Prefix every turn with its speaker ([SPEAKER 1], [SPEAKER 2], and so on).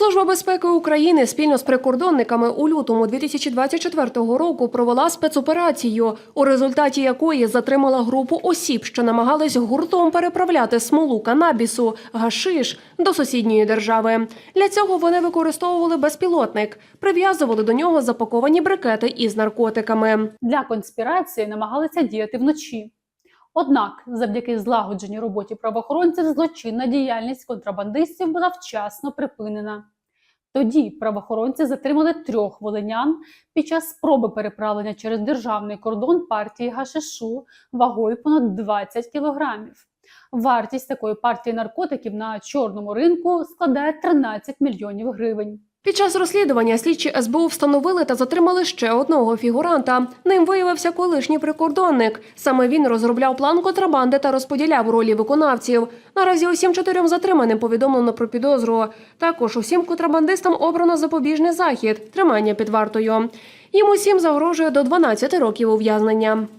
[SPEAKER 1] Служба безпеки України спільно з прикордонниками у лютому 2024 року провела спецоперацію, у результаті якої затримала групу осіб, що намагались гуртом переправляти смолу канабісу, гашиш до сусідньої держави. Для цього вони використовували безпілотник, прив'язували до нього запаковані брикети із наркотиками.
[SPEAKER 2] Для конспірації намагалися діяти вночі. Однак, завдяки злагодженій роботі правоохоронців, злочинна діяльність контрабандистів була вчасно припинена. Тоді правоохоронці затримали трьох волинян під час спроби переправлення через державний кордон партії гашишу вагою понад 20 кілограмів. Вартість такої партії наркотиків на чорному ринку складає 13 мільйонів гривень.
[SPEAKER 1] Під час розслідування слідчі СБУ встановили та затримали ще одного фігуранта. Ним виявився колишній прикордонник. Саме він розробляв план контрабанди та розподіляв ролі виконавців. Наразі усім чотирьом затриманим повідомлено про підозру. Також усім контрабандистам обрано запобіжний захід тримання під вартою. Їм усім загрожує до 12 років ув'язнення.